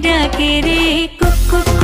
ডাকে রে cook cook